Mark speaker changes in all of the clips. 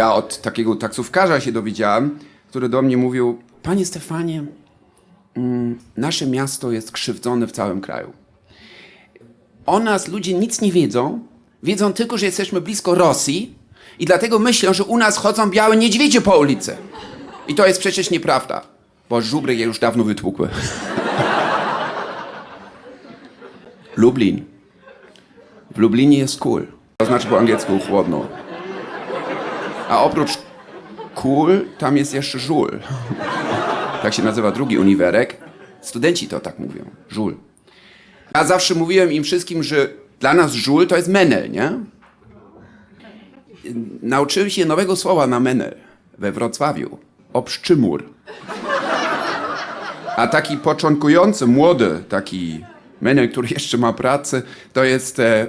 Speaker 1: Ja od takiego taksówkarza się dowiedziałem, który do mnie mówił: Panie Stefanie, mm, nasze miasto jest krzywdzone w całym kraju. O nas ludzie nic nie wiedzą, wiedzą tylko, że jesteśmy blisko Rosji i dlatego myślą, że u nas chodzą białe niedźwiedzie po ulicy. I to jest przecież nieprawda, bo żubry je już dawno wytłukły. Lublin. W Lublinie jest cool. To znaczy po angielsku chłodno. A oprócz cool, tam jest jeszcze żul. Tak się nazywa drugi uniwerek. Studenci to tak mówią. Żul. Ja zawsze mówiłem im wszystkim, że dla nas żul to jest menel, nie? Nauczyłem się nowego słowa na menel we Wrocławiu. Obszczymur. A taki początkujący, młody, taki menel, który jeszcze ma pracę, to jest e.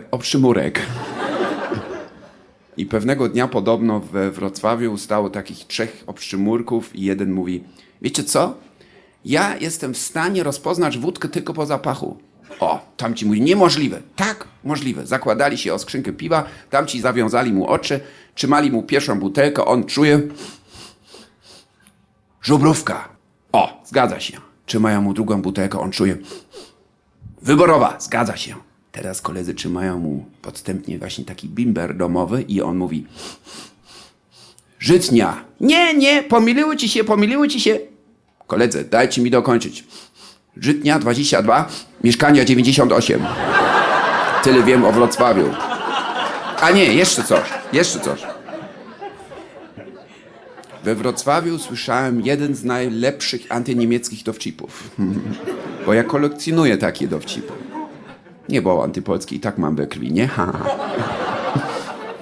Speaker 1: I pewnego dnia podobno we Wrocławiu stało takich trzech obszczymurków i jeden mówi, wiecie co? Ja jestem w stanie rozpoznać wódkę tylko po zapachu. O, tamci mówi, niemożliwe. Tak, możliwe. Zakładali się o skrzynkę piwa, tamci zawiązali mu oczy, trzymali mu pierwszą butelkę, on czuje... Żubrówka. O, zgadza się. Trzymają mu drugą butelkę, on czuje... Wyborowa, zgadza się. Teraz koledzy trzymają mu podstępnie właśnie taki bimber domowy i on mówi Żytnia. Nie, nie, pomyliły ci się, pomyliły ci się. Koledzy, dajcie mi dokończyć. Żytnia 22, mieszkania 98. Tyle wiem o Wrocławiu. A nie, jeszcze coś, jeszcze coś. We Wrocławiu słyszałem jeden z najlepszych antyniemieckich dowcipów. Bo ja kolekcjonuję takie dowcipy. Nie, bo antypolski i tak mam we krwi, nie? Ha.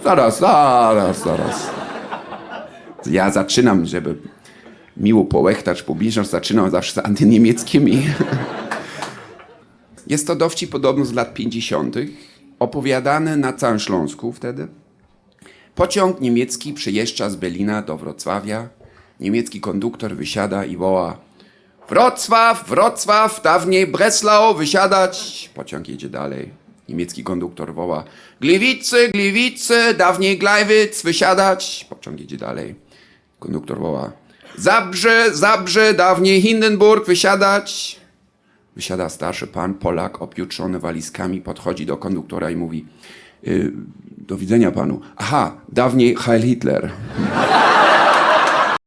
Speaker 1: Zaraz, zaraz, zaraz. Ja zaczynam, żeby miło połechtać publiczność, zaczynam zawsze z antyniemieckimi. Jest to dowcip podobno z lat 50., opowiadany na całym Śląsku wtedy. Pociąg niemiecki przyjeżdża z Berlina do Wrocławia. Niemiecki konduktor wysiada i woła Wrocław, Wrocław, dawniej Breslau, wysiadać. Pociąg jedzie dalej. Niemiecki konduktor woła Gliwice, Gliwice, dawniej Gleiwitz, wysiadać. Pociąg jedzie dalej. Konduktor woła Zabrze, Zabrze, dawniej Hindenburg, wysiadać. Wysiada starszy pan, Polak, objutrzony walizkami, podchodzi do konduktora i mówi y, do widzenia panu. Aha, dawniej Heil Hitler.